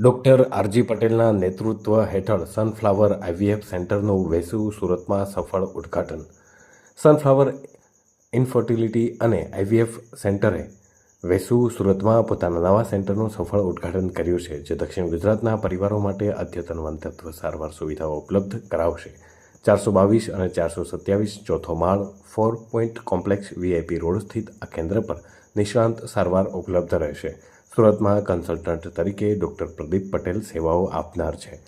Doctor R G પટેલના નેતૃત્વ હેઠળ સનફ્લાવર આઈવીએફ સેન્ટરનું વેસુ સુરતમાં સફળ ઉદ્ઘાટન. સનફ્લાવર ઇન્ફર્ટિલિટી અને આઈવીએફ સેન્ટરે વેસુ સુરતમાં પોતાના નવા સેન્ટરનું સફળ ઉદ્ઘાટન કર્યું છે, જે દક્ષિણ ગુજરાતના પરિવારો માટે અદ્યતન વંતત્વ સારવાર સુવિધાઓ ઉપલબ્ધ કરાવશે. ચારસો બાવીસ અને ચારસો સત્યાવીસ ચોથો માળ four point complex VIP road સ્થિત આ કેન્દ્ર પર નિષ્ણાંત સારવાર ઉપલબ્ધ રહેશે. સુરતમાં કન્સલ્ટન્ટ તરીકે ડૉક્ટર પ્રદીપ પટેલ સેવાઓ આપનાર છે.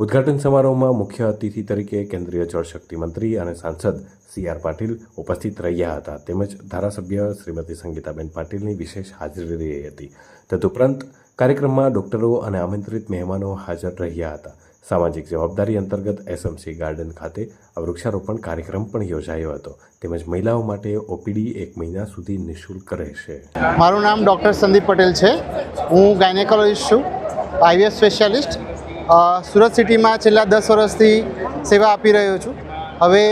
ઉદ્ઘાટન સમારોહમાં મુખ્ય અતિથિ તરીકે કેન્દ્રીય જળશક્તિ મંત્રી અને સાંસદ સી આર પાટીલ ઉપસ્થિત રહ્યા હતા. તેમજ ધારાસભ્ય શ્રીમતી સંગીતાબેન પાટીલની વિશેષ હાજરી રહી હતી. તદુપરાંત કાર્યક્રમમાં ડોક્ટરો અને આમંત્રિત મહેમાનો હાજર રહ્યા હતા. સામાજિક જવાબદારી અંતર્ગત એસએમસી ગાર્ડન ખાતે વૃક્ષારોપણ કાર્યક્રમ પણ યોજાયો હતો. તેમજ મહિલાઓ માટે ઓપીડી એક મહિના સુધી નિઃશુલ્ક રહેશે. મારું નામ ડૉક્ટર સંદીપ પટેલ છે. હું ગાયનેકોલોજીસ્ટ છું. આઈવીએસ સ્પેશિયાલિસ્ટ. સુરત સિટીમાં છેલ્લા દસ વર્ષથી સેવા આપી રહ્યો છું. હવે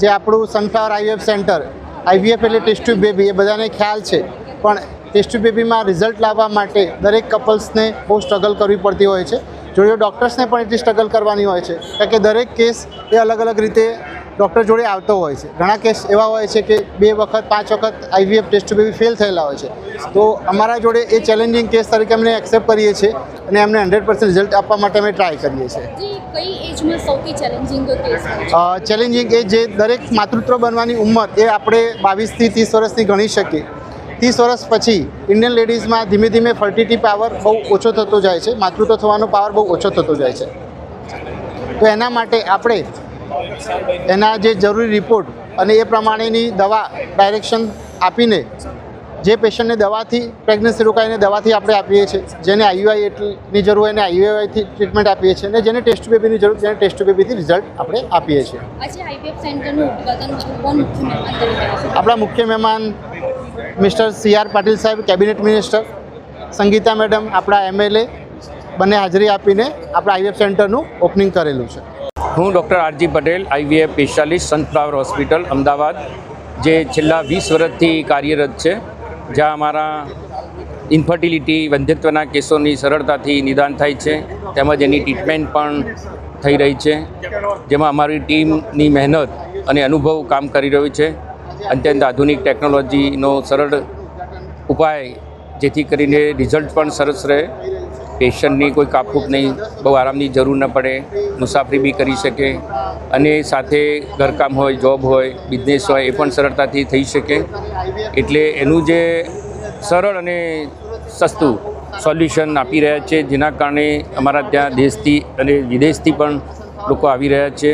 જે આપણું સનફ્લાવર આઈવીએફ સેન્ટર આઈવીએફ એટલે ટેસ્ટ ટ્યુબ બેબી એ બધાને ખ્યાલ છે. પણ ટેસ્ટ ટ્યુબ બેબીમાં રિઝલ્ટ લાવવા માટે દરેક કપલ્સને બહુ સ્ટ્રગલ કરવી પડતી હોય છે. જોડે ડૉક્ટર્સને પણ એટલી સ્ટ્રગલ કરવાની હોય છે. કારણ કે દરેક કેસ એ અલગ અલગ રીતે ડૉક્ટર જોડે આવતો હોય છે. ઘણા કેસ એવા હોય છે કે બે વખત પાંચ વખત આઈવીએફ ટેસ્ટ બેબી ફેલ થયેલા હોય છે. તો અમારા જોડે એ ચેલેન્જિંગ કેસ તરીકે અમને એક્સેપ્ટ કરીએ છીએ અને એમને હંડ્રેડ પર્સન્ટ રિઝલ્ટ આપવા માટે અમે ટ્રાય કરીએ છીએ. કઈ એજમાં સૌથી ચેલેન્જિંગ કેસ ચેલેન્જિંગ એ જે દરેક માતૃત્વ બનવાની ઉંમર એ આપણે બાવીસથી ત્રીસ વર્ષની ગણી શકીએ. ત્રીસ વર્ષ પછી ઇન્ડિયન લેડીઝમાં ધીમે ધીમે ફર્ટિલિટી પાવર બહુ ઓછો થતો જાય છે માતૃત્વ થવાનો પાવર બહુ ઓછો થતો જાય છે તો એના માટે આપણે એના જે જરૂરી રિપોર્ટ અને એ પ્રમાણેની દવા ડાયરેક્શન આપીને જે પેશન્ટને દવાથી પ્રેગ્નન્સી રોકાઈને દવાથી આપણે આપીએ છીએ જેને આઈયુઆઈ એટલી જરૂર હોય એને આઈયુઆઈથી ટ્રીટમેન્ટ આપીએ છીએ અને જેને ટેસ્ટ બેબીની જરૂર જેને ટેસ્ટ બેબીથી રિઝલ્ટ આપણે આપીએ છીએ? આપણા મુખ્ય મહેમાન મિસ્ટર સી આર પાટીલ સાહેબ, કેબિનેટ મિનિસ્ટર, સંગીતા મેડમ, આપણા એમએલએ બંને હાજરી આપીને આપણા આઈવીએફ સેન્ટરનું ઓપનિંગ કરેલું છે. હું doctor RG Patel, IVF specialist sunflower hospital Ahmedabad, જે છેલ્લા વીસ વર્ષથી કાર્યરત છે, જ્યાં અમારા ઇન્ફર્ટિલિટી વંધ્યત્વના કેસોની સરળતાથી નિદાન થાય છે, તેમજ એની ટ્રીટમેન્ટ પણ થઈ રહી છે, જેમાં અમારી ટીમની મહેનત અને અનુભવ કામ કરી રહ્યું છે. અત્યંત આધુનિક ટેકનોલોજીનો સરળ ઉપાય, જેથી કરીને રિઝલ્ટ પણ સરસ રહે. પેશન્ટની કોઈ કાપકૂપ નહીં, બહુ આરામની જરૂર ન પડે, મુસાફરી બી કરી શકે, અને સાથે ઘરકામ હોય, જોબ હોય, બિઝનેસ હોય, એ પણ સરળતાથી થઈ શકે. એટલે એનું જે સરળ અને સસ્તું સોલ્યુશન આપી રહ્યા છે, જેના કારણે અમારા ત્યાં દેશથી અને વિદેશથી પણ લોકો આવી રહ્યા છે.